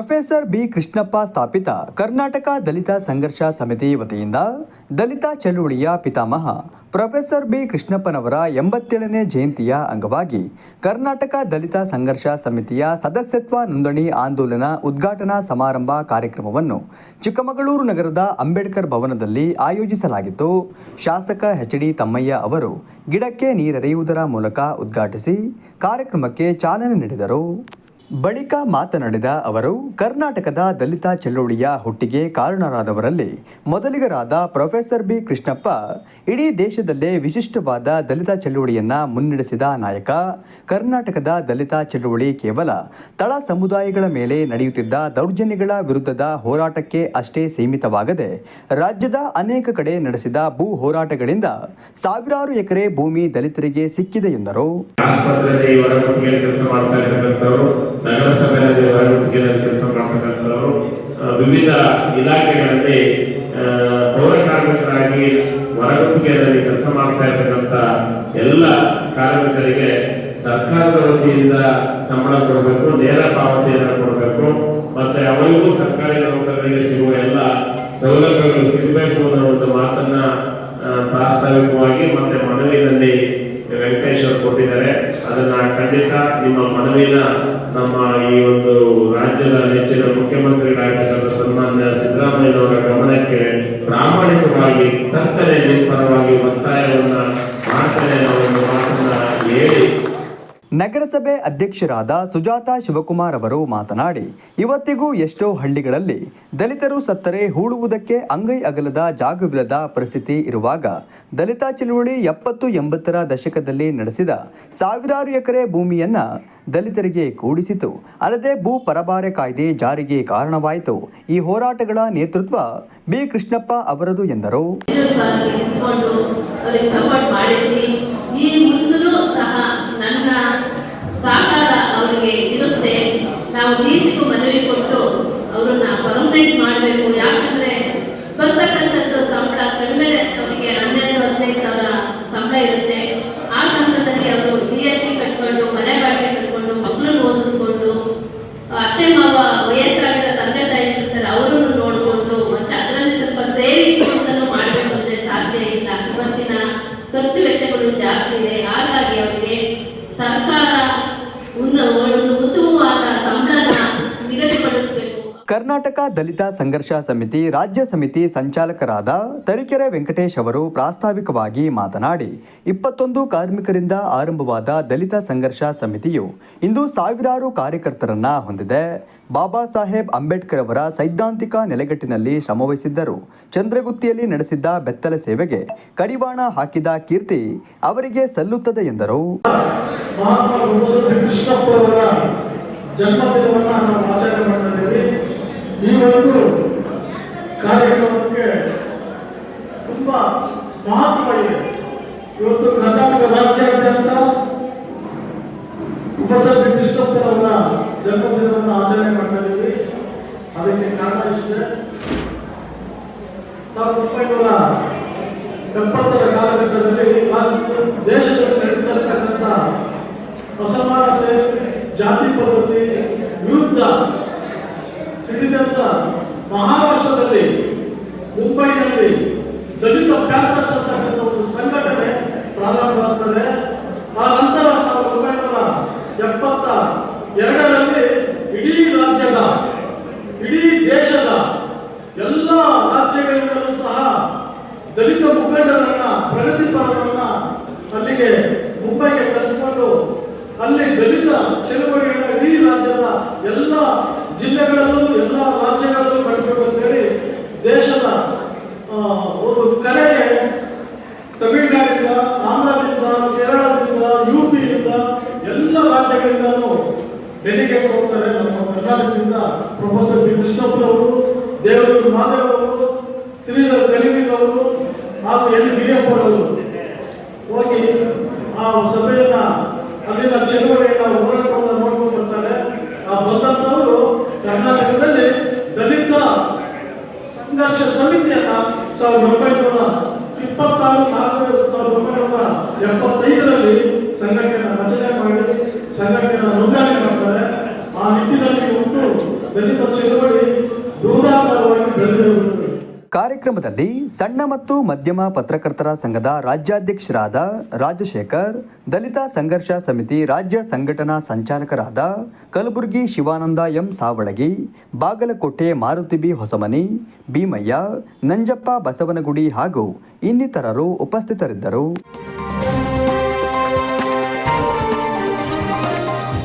Professor B Krishnappa ಸ್ಥಾಪಿತ ಕರ್ನಾಟಕ ದಲಿತ ಸಂಘರ್ಷ ಸಮಿತಿ ವತಿಯಿಂದ ದಲಿತ ಚಳುವಳಿಯ ಪಿತಾಮಹ ಪ್ರೊಫೆಸರ್ ಬಿ ಕೃಷ್ಣಪ್ಪನವರ ಎಂಬತ್ತೇಳನೇ ಜಯಂತಿಯ ಅಂಗವಾಗಿ ಕರ್ನಾಟಕ ದಲಿತ ಸಂಘರ್ಷ ಸಮಿತಿಯ ಸದಸ್ಯತ್ವ ನೋಂದಣಿ ಆಂದೋಲನ ಉದ್ಘಾಟನಾ ಸಮಾರಂಭ ಕಾರ್ಯಕ್ರಮವನ್ನು ಚಿಕ್ಕಮಗಳೂರು ನಗರದ ಅಂಬೇಡ್ಕರ್ ಭವನದಲ್ಲಿ ಆಯೋಜಿಸಲಾಗಿತ್ತು. ಶಾಸಕ ಎಚ್ ಡಿ ತಮ್ಮಯ್ಯ ಅವರು ಗಿಡಕ್ಕೆ ನೀರೆರೆಯುವುದರ ಮೂಲಕ ಉದ್ಘಾಟಿಸಿ ಕಾರ್ಯಕ್ರಮಕ್ಕೆ ಚಾಲನೆ ನೀಡಿದರು. ಬಳಿಕ ಮಾತನಾಡಿದ ಅವರು, ಕರ್ನಾಟಕದ ದಲಿತ ಚಳುವಳಿಯ ಹುಟ್ಟಿಗೆ ಕಾರಣರಾದವರಲ್ಲಿ ಮೊದಲಿಗರಾದ ಪ್ರೊಫೆಸರ್ ಬಿ ಕೃಷ್ಣಪ್ಪ, ಇಡೀ ದೇಶದಲ್ಲೇ ವಿಶಿಷ್ಟವಾದ ದಲಿತ ಚಳುವಳಿಯನ್ನ ಮುನ್ನಡೆಸಿದ ನಾಯಕ, ಕರ್ನಾಟಕದ ದಲಿತ ಚಳುವಳಿ ಕೇವಲ ತಳ ಸಮುದಾಯಗಳ ಮೇಲೆ ನಡೆಯುತ್ತಿದ್ದ ದೌರ್ಜನ್ಯಗಳ ವಿರುದ್ಧದ ಹೋರಾಟಕ್ಕೆ ಅಷ್ಟೇ ಸೀಮಿತವಾಗದೆ, ರಾಜ್ಯದ ಅನೇಕ ಕಡೆ ನಡೆಸಿದ ಭೂ ಹೋರಾಟಗಳಿಂದ ಸಾವಿರಾರು ಎಕರೆ ಭೂಮಿ ದಲಿತರಿಗೆ ಸಿಕ್ಕಿದೆ ಎಂದರು. ವಿವಿಧ ಇಲಾಖೆಗಳಲ್ಲಿ ಪೌರ ಕಾರ್ಮಿಕರಾಗಿ ಹೊರಗುತ್ತಿಗೆಯಲ್ಲಿ ಕೆಲಸ ಮಾಡ್ತಾ ಇರ್ತಕ್ಕಂಥ ಎಲ್ಲ ಕಾರ್ಮಿಕರಿಗೆ ಸರ್ಕಾರದ ವತಿಯಿಂದ ಸಂಬಳ ಕೊಡಬೇಕು, ನೇರ ಪಾವತಿಯನ್ನು ಕೊಡಬೇಕು, ಮತ್ತೆ ಅವರಿಗೂ ಸರ್ಕಾರಿ ನೌಕರರಿಗೆ ಸಿಗುವ ಎಲ್ಲ ಸೌಲಭ್ಯಗಳು ಸಿಗಬೇಕು ಅನ್ನೋ ಒಂದು ಮಾತನ್ನ ಪ್ರಾಸ್ತಾವಿಕವಾಗಿ ಮತ್ತೆ ಮನವಿನಲ್ಲಿ ವೆಂಕಟೇಶ್ ಅವರು ಕೊಟ್ಟಿದ್ದಾರೆ. ಅದನ್ನ ಖಂಡಿತ ನಿಮ್ಮ ಮನವಿನ ನಮ್ಮ ಈ ಒಂದು ರಾಜ್ಯದ ನೆಚ್ಚಿನ ಮುಖ್ಯಮಂತ್ರಿಗಳಾಗಿರ್ತಕ್ಕಂಥ ಹೇಳಿ ನಗರಸಭೆ ಅಧ್ಯಕ್ಷರಾದ ಸುಜಾತ ಶಿವಕುಮಾರ್ ಅವರು ಮಾತನಾಡಿ ಇವತ್ತಿಗೂ ಎಷ್ಟೋ ಹಳ್ಳಿಗಳಲ್ಲಿ ದಲಿತರು ಸತ್ತರೆ ಹೂಳುವುದಕ್ಕೆ ಅಂಗೈ ಅಗಲದ ಜಾಗವಿಲ್ಲದ ಪರಿಸ್ಥಿತಿ ಇರುವಾಗ ದಲಿತ ಚಳುವಳಿ ಎಪ್ಪತ್ತು ಎಂಬತ್ತರ ದಶಕದಲ್ಲಿ ನಡೆಸಿದ ಸಾವಿರಾರು ಎಕರೆ ಭೂಮಿಯನ್ನು ದಲಿತರಿಗೆ ಕೂಡಿಸಿತು. ಅಲ್ಲದೆ ಭೂ ಪರಬಾರೆ ಕಾಯ್ದೆ ಜಾರಿಗೆ ಕಾರಣವಾಯಿತು. ಈ ಹೋರಾಟಗಳ ನೇತೃತ್ವ ಬಿ. ಕೃಷ್ಣಪ್ಪ ಅವರದು ಎಂದರು. ఉన్న ಕರ್ನಾಟಕ ದಲಿತ ಸಂಘರ್ಷ ಸಮಿತಿ ರಾಜ್ಯ ಸಮಿತಿ ಸಂಚಾಲಕರಾದ ತರೀಕೆರೆ ವೆಂಕಟೇಶ್ ಅವರು ಪ್ರಾಸ್ತಾವಿಕವಾಗಿ ಮಾತನಾಡಿ, ಇಪ್ಪತ್ತೊಂದು ಕಾರ್ಮಿಕರಿಂದ ಆರಂಭವಾದ ದಲಿತ ಸಂಘರ್ಷ ಸಮಿತಿಯು ಇಂದು ಸಾವಿರಾರು ಕಾರ್ಯಕರ್ತರನ್ನ ಹೊಂದಿದೆ. ಬಾಬಾ ಸಾಹೇಬ್ ಅಂಬೇಡ್ಕರ್ ಅವರ ಸೈದ್ಧಾಂತಿಕ ನೆಲೆಗಟ್ಟಿನಲ್ಲಿ ಶ್ರಮವಹಿಸಿದ್ದರು. ಚಂದ್ರಗುತ್ತಿಯಲ್ಲಿ ನಡೆಸಿದ್ದ ಬೆತ್ತಲೆ ಸೇವೆಗೆ ಕಡಿವಾಣ ಹಾಕಿದ ಕೀರ್ತಿ ಅವರಿಗೆ ಸಲ್ಲುತ್ತದೆ ಎಂದರು ಮಹಾತ್ಮ ಪ್ರೊಫೆಸರ್ ಕೃಷ್ಣಪ್ಪರವರ ಜನ್ಮದಿನವನ್ನು ನಾವು ಆಚರಣೆ ಮಾಡ್ತಾ ಇದ್ದೀವಿ ಈ ಒಂದು ಕಾರ್ಯಕ್ರಮಕ್ಕೆ ತುಂಬ ಮಹತ್ವ ಇದೆ ಇವತ್ತು ಕರ್ನಾಟಕ ರಾಜ್ಯಾದ್ಯಂತ ಪ್ರೊಫೆಸರ್ ಕೃಷ್ಣಪ್ಪರವರ ಜನ್ಮದಿನವನ್ನು ಆಚರಣೆ ಮಾಡ್ತಾ ಇದ್ದೀವಿ. ಅದಕ್ಕೆ ಕಾರಣ ಇಷ್ಟೇ. ಸಾವಿರದ ಒಂಬೈನೂರ ಎಪ್ಪತ್ತರ ಕಾಲಘಟ್ಟದಲ್ಲಿ ದೇಶದಲ್ಲಿ ನಡೀತಿರ್ತಕ್ಕಂಥ ಅಸಮಾನತೆ, ಜಾತಿ ಪದ್ಧತಿ ಆ ನಂತರ ಸಾವಿರದ ಒಂಬೈನೂರ ಎಪ್ಪತ್ತ ಎರಡರಲ್ಲಿ ಇಡೀ ರಾಜ್ಯದ, ಇಡೀ ದೇಶದ ಎಲ್ಲ ರಾಜ್ಯಗಳಿಂದಲೂ ಸಹ ದಲಿತ ಮುಖಂಡರನ್ನ ಪ್ರಗತಿಪರರನ್ನ ಅಲ್ಲಿಗೆ ಮುಂಬೈಗೆ ಕರೆಸಿಕೊಂಡು ಅಲ್ಲಿ ದಲಿತ ಚಳವಳಿಗಳ ಇಡೀ ರಾಜ್ಯದ ಎಲ್ಲ ಜಿಲ್ಲೆಗಳಲ್ಲೂ ಎಲ್ಲ ರಾಜ್ಯಗಳಲ್ಲೂ ನಡೀಬೇಕು ಅಂತೇಳಿ ದೇಶದ ಆ, ಒಂದು ಕಲೆಗೆ ತಮಿಳುನಾಡಿಂದ ಆಂಧ್ರದಿಂದ ಕೇರಳದಿಂದ ಯು ಪಿಯಿಂದ ರಾಜ್ಯಗಳಿಂದಲೂ ಡೆಲಿಗೇಟ್ಸ್ ಹೋಗ್ತಾರೆ ನಮ್ಮ ಕರ್ನಾಟಕದಿಂದ ಪ್ರೊಫೆಸರ್ ಬಿ. ಕೃಷ್ಣಪ್ಪನವರು ದೇವರು ಮಾದೇವ್ ಅವರು, ಶ್ರೀಧರ್ ಕಲಿಮಿಲ್ ಅವರು ಹಾಗೂ ಎನ್. ವೀರಪ್ಪರವರು ಹೋಗಿ ಆ ಸಭೆಯನ್ನ ಅಲ್ಲಿನ ಚಳುವಳಿಯನ್ನ ಹೋರಾಟವನ್ನು ನೋಡ್ಕೊಂಡು ಬರ್ತಾರೆ. ಆ ಬಂದಂತವರು ಕರ್ನಾಟಕದಲ್ಲಿ ದಲಿತ ಸಂಘರ್ಷ ಸಮಿತಿಯನ್ನ ಸಾವಿರದ ಒಂಬೈನೂರ ಇಪ್ಪತ್ತಾರು, ನಾಲ್ಕು, ಸಾವಿರದ ಒಂಬೈನೂರ ಎಪ್ಪತ್ತೈದರಲ್ಲಿ ಮಾಡ್ತಾರೆ. ಆ ನಿಟ್ಟಿನಲ್ಲಿ ಉಂಟು ದಲಿತ ವಿಶಾಲವಾಗಿ ಬೆಳೆದಿರುವುದು ಕಾರ್ಯಕ್ರಮದಲ್ಲಿ ಸಣ್ಣ ಮತ್ತು ಮಧ್ಯಮ ಪತ್ರಕರ್ತರ ಸಂಘದ ರಾಜ್ಯಾಧ್ಯಕ್ಷರಾದ ರಾಜಶೇಖರ್, ದಲಿತ ಸಂಘರ್ಷ ಸಮಿತಿ ರಾಜ್ಯ ಸಂಘಟನಾ ಸಂಚಾಲಕರಾದ ಕಲಬುರಗಿ ಶಿವಾನಂದ ಎಂ ಸಾವಳಗಿ, ಬಾಗಲಕೋಟೆ ಮಾರುತಿ ಬಿ ಹೊಸಮನಿ, ಭೀಮಯ್ಯ, ನಂಜಪ್ಪ ಬಸವನಗುಡಿ ಹಾಗೂ ಇನ್ನಿತರರು ಉಪಸ್ಥಿತರಿದ್ದರು.